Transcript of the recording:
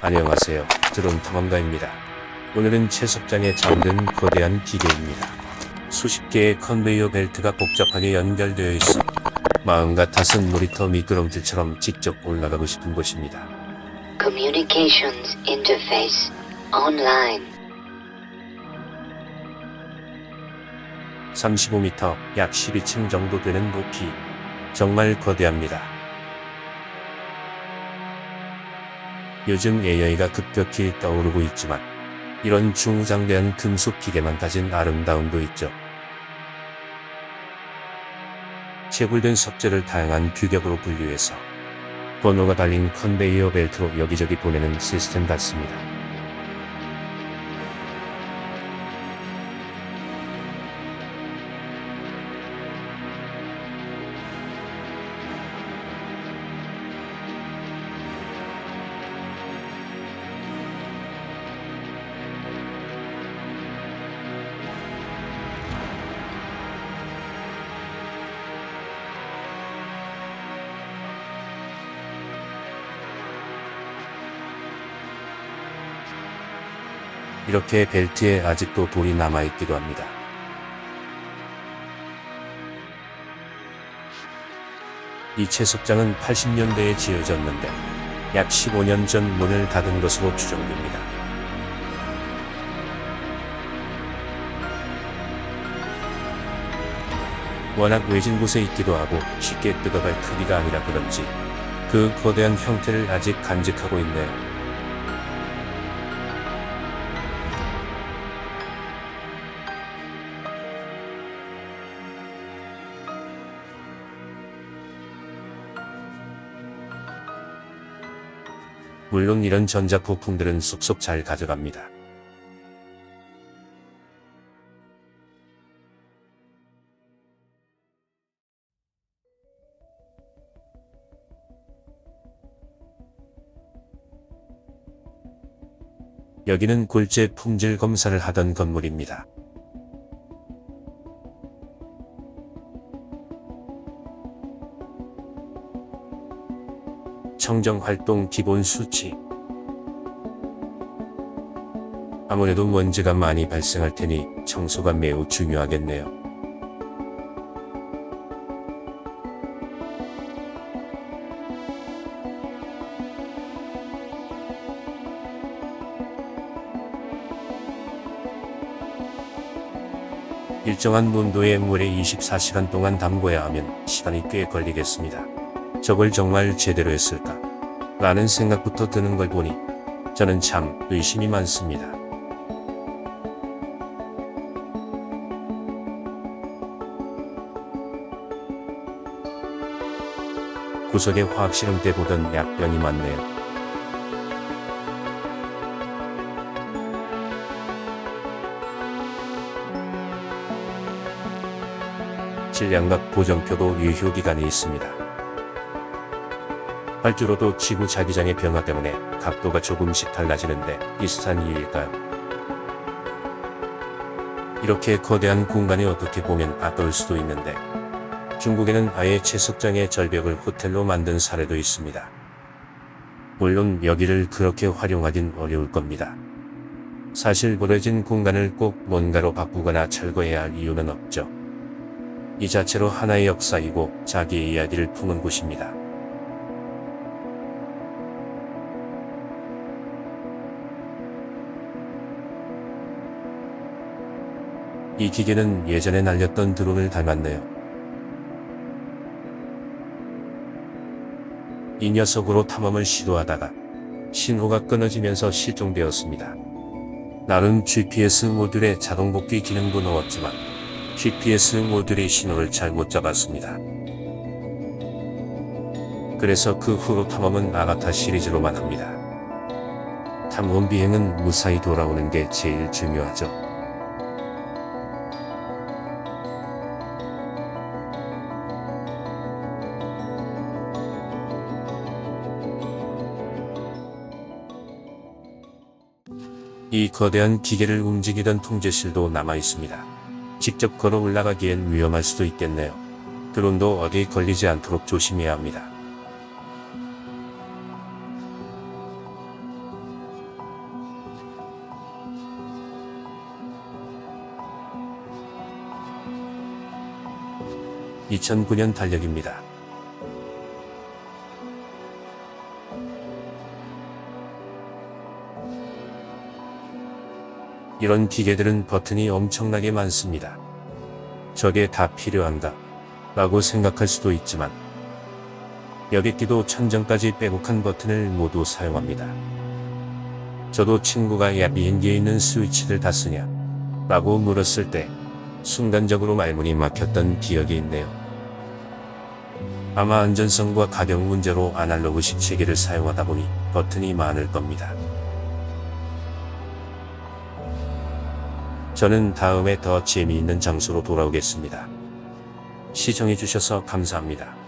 안녕하세요. 드론 탐험가입니다. 오늘은 채석장에 잠든 거대한 기계입니다. 수십 개의 컨베이어 벨트가 복잡하게 연결되어 있어 마음 같아선 놀이터 미끄럼틀처럼 직접 올라가고 싶은 곳입니다. Communications interface online. 35m, 약 12층 정도 되는 높이. 정말 거대합니다. 요즘 AI가 급격히 떠오르고 있지만 이런 중장대한 금속 기계만 가진 아름다움도 있죠. 채굴된 석재를 다양한 규격으로 분류해서 번호가 달린 컨베이어 벨트로 여기저기 보내는 시스템 같습니다. 이렇게 벨트에 아직도 돌이 남아있기도 합니다. 이 채석장은 80년대에 지어졌는데 약 15년 전 문을 닫은 것으로 추정됩니다. 워낙 외진 곳에 있기도 하고 쉽게 뜯어갈 크기가 아니라 그런지 그 거대한 형태를 아직 간직하고 있네요. 물론 이런 전자부품들은 쏙쏙 잘 가져갑니다. 여기는 골재 품질 검사를 하던 건물입니다. 청정 활동 기본 수치. 아무래도 먼지가 많이 발생할 테니 청소가 매우 중요하겠네요. 일정한 문도의 물에 24시간 동안 담궈야 하면 시간이 꽤 걸리겠습니다. 저걸 정말 제대로 했을까? 라는 생각부터 드는 걸 보니 저는 참 의심이 많습니다. 구석에 화학실험 때 보던 약병이 많네요. 질량각 보정표도 유효기간이 있습니다. 활주로도 지구 자기장의 변화 때문에 각도가 조금씩 달라지는데 비슷한 이유일까요? 이렇게 거대한 공간이 어떻게 보면 아까울 수도 있는데 중국에는 아예 채석장의 절벽을 호텔로 만든 사례도 있습니다. 물론 여기를 그렇게 활용하긴 어려울 겁니다. 사실 버려진 공간을 꼭 뭔가로 바꾸거나 철거해야 할 이유는 없죠. 이 자체로 하나의 역사이고 자기의 이야기를 품은 곳입니다. 이 기계는 예전에 날렸던 드론을 닮았네요. 이 녀석으로 탐험을 시도하다가 신호가 끊어지면서 실종되었습니다. 나름 GPS 모듈에 자동 복귀 기능도 넣었지만 GPS 모듈이 신호를 잘 못 잡았습니다. 그래서 그 후로 탐험은 아가타 시리즈로만 합니다. 탐험 비행은 무사히 돌아오는 게 제일 중요하죠. 이 거대한 기계를 움직이던 통제실도 남아있습니다. 직접 걸어 올라가기엔 위험할 수도 있겠네요. 드론도 어디 걸리지 않도록 조심해야 합니다. (2009년) 달력입니다. 이런 기계들은 버튼이 엄청나게 많습니다. 저게 다 필요한가? 라고 생각할 수도 있지만 여객기도 천정까지 빼곡한 버튼을 모두 사용합니다. 저도 친구가 야 비행기에 있는 스위치들 다 쓰냐? 라고 물었을 때 순간적으로 말문이 막혔던 기억이 있네요. 아마 안전성과 가격 문제로 아날로그식 체계를 사용하다 보니 버튼이 많을 겁니다. 저는 다음에 더 재미있는 장소로 돌아오겠습니다. 시청해주셔서 감사합니다.